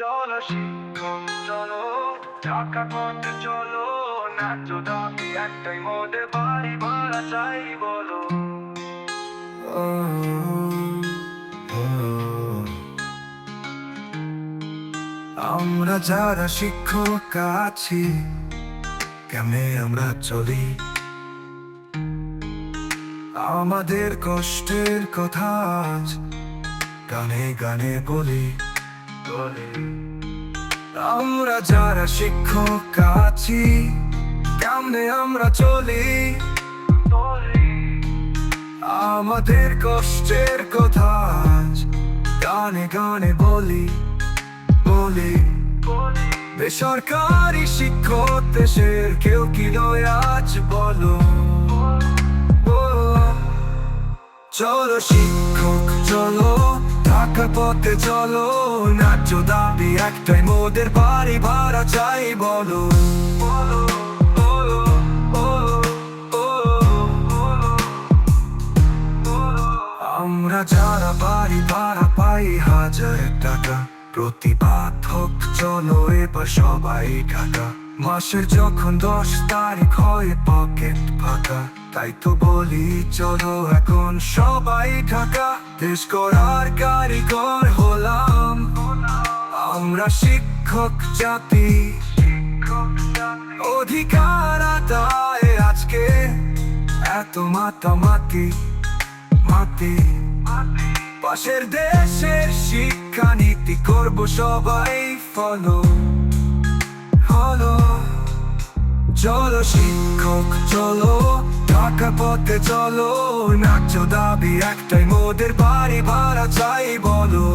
চলো শিক্ষক চলো টাকা করতে চলো, নাচো দাবি একটাই মোদের বাড়ি ভাড়া চাই বলো। আমরা যারা শিক্ষক আছি, কেমনে আমরা চলি? আমাদের কষ্টের কথা আজ গানে গানে বলি। বলি আমরা যারা শিক্ষক আছি, কেমনে আমরা চলি? আমাদের কষ্টের কথা গানে গানে বলি বলি। বেসরকারি শিক্ষক দেশের কেউ কি নয় আজ বলো। চলো শিক্ষক, চলো। টাকা পথে চলো, ন্যায্য দাবি একটাই, মোদের বাড়ি ভাড়া চাই, বলো। আমরা যারা বাড়ি ভাড়া পাই, হাজার টাকা প্রতিপাঠক, চলো এবার সবাই টাকা মাসের যখন দশ তারিখ হয় পকেট ফাঁকা তাই তো বলি, চলো এখন সবাই ঢাকা। দেশ করার কারিগর হলাম। আমরা শিক্ষক জাতি। অধিকার আদায় আজকে। এত মাতামাতি, মাতি। পাশের দেশের শিক্ষা নীতি করব সবাই ফলো চলো শিক্ষক চলো টাকা পথে চলো নাচো দাবি একটাই মোদের বাড়ি ভাড়া চাই বলো,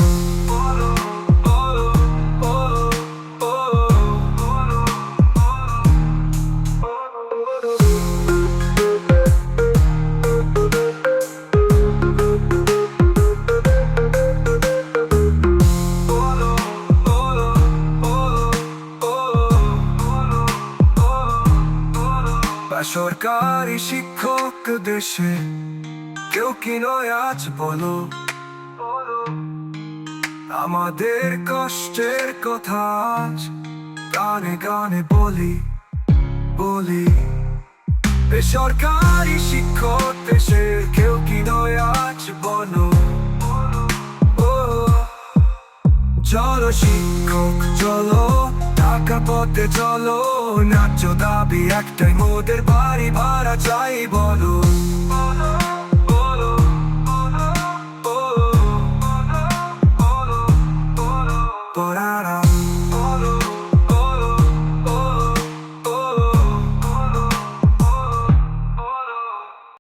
বলো। বেসরকারি শিক্ষক দেশে কেউ কি নয় আজ বলো আমাদের কষ্টের কথা আজ গানে গানে বলি বলি বেসরকারি শিক্ষক দেশের কেউ কি নয় আজ বলো চলো শিক্ষক চলো টাকা পথে চলো। নাচ দাবি একটাই মোদের বাড়ি ভাড়া চাই বলো।